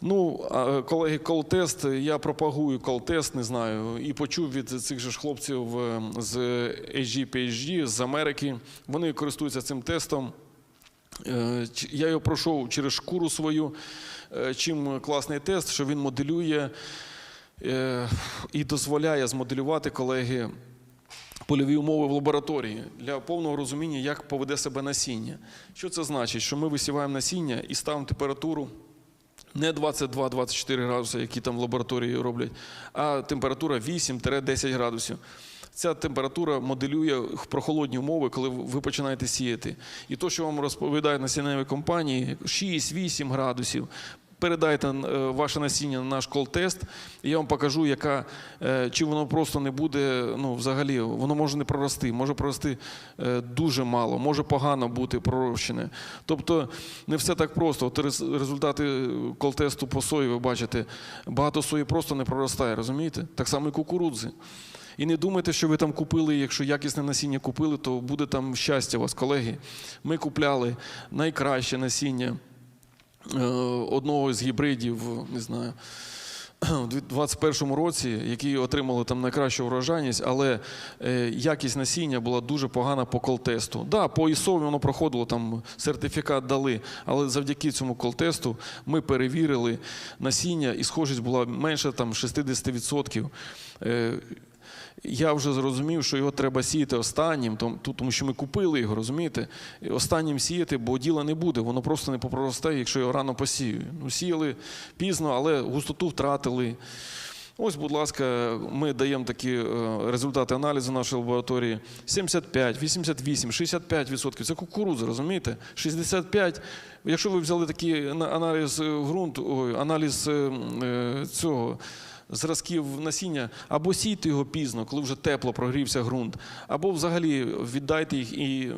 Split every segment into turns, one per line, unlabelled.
Ну, колеги, колтест, я пропагую колтест, не знаю, і почув від цих же ж хлопців е, з HG з Америки. Вони користуються цим тестом. Е, Я його пройшов через шкуру свою. Е, Чим класний тест, що він моделює і дозволяє змоделювати колеги польові умови в лабораторії для повного розуміння, як поведе себе насіння. Що це значить? Що ми висіваємо насіння і ставимо температуру не 22-24 градуси, які там в лабораторії роблять, а температура 8-10 градусів. Ця температура моделює прохолодні умови, коли ви починаєте сіяти. І то, що вам розповідають насінневі компанії, 6-8 градусів. Передайте е, ваше насіння на наш кол-тест, і я вам покажу, яка, е, чи воно просто не буде, ну, взагалі, воно може не прорости, може прорости е, дуже мало, може погано бути пророщене. Тобто не все так просто. От результати кол-тесту по сої, ви бачите, багато сої просто не проростає, розумієте? Так само і кукурудзи. І не думайте, що ви там купили, якщо якісне насіння купили, то буде там щастя у вас, колеги. Ми купляли найкраще насіння одного з гібридів, не знаю, у 2021 році, які отримали там найкращу врожайність, але е, якість насіння була дуже погана по колтесту. Да, по ІСО воно проходило, там сертифікат дали, але завдяки цьому колтесту ми перевірили насіння, і схожість була менше там 60%. Я вже зрозумів, що його треба сіяти останнім, тому що ми купили його, розумієте? Останнім сіяти, бо діла не буде, воно просто не попроростає, якщо його рано посію. Ну, сіяли пізно, але густоту втратили. Ось, будь ласка, ми даємо такі е, результати аналізу нашої лабораторії. 75, 88, 65%. Це кукурудза, розумієте? 65. Якщо ви взяли такий аналіз е, ґрунту, аналіз е, цього зразків насіння, або сійте його пізно, коли вже тепло прогрівся ґрунт, або взагалі віддайте їх і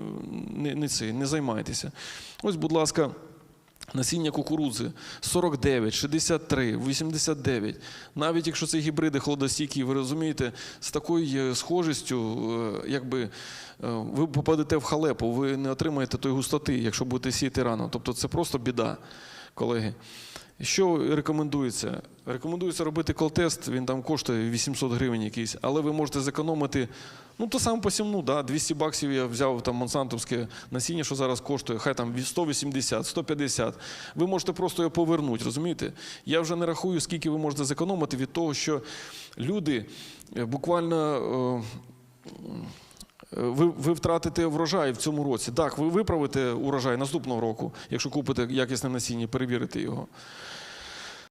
не, не, це, не займайтеся. Ось, будь ласка. Насіння кукурудзи 49, 63, 89. Навіть якщо це гібриди холодостійкі, ви розумієте, з такою схожістю, е, якби е, ви попадете в халепу, ви не отримаєте тої густоти, якщо будете сіяти рано. Тобто це просто біда, колеги. Що рекомендується? Рекомендується робити кол-тест, він там коштує 800 гривень якийсь, але ви можете зекономити, ну то саме посівну, да, 200 баксів я взяв там монсантовське насіння, що зараз коштує, хай там 180, 150. Ви можете просто його повернути, розумієте? Я вже не рахую, скільки ви можете зекономити від того, що люди е, буквально. е, ви, ви втратите врожай в цьому році. Так, ви виправите урожай наступного року, якщо купите якісне насіння, перевірите його.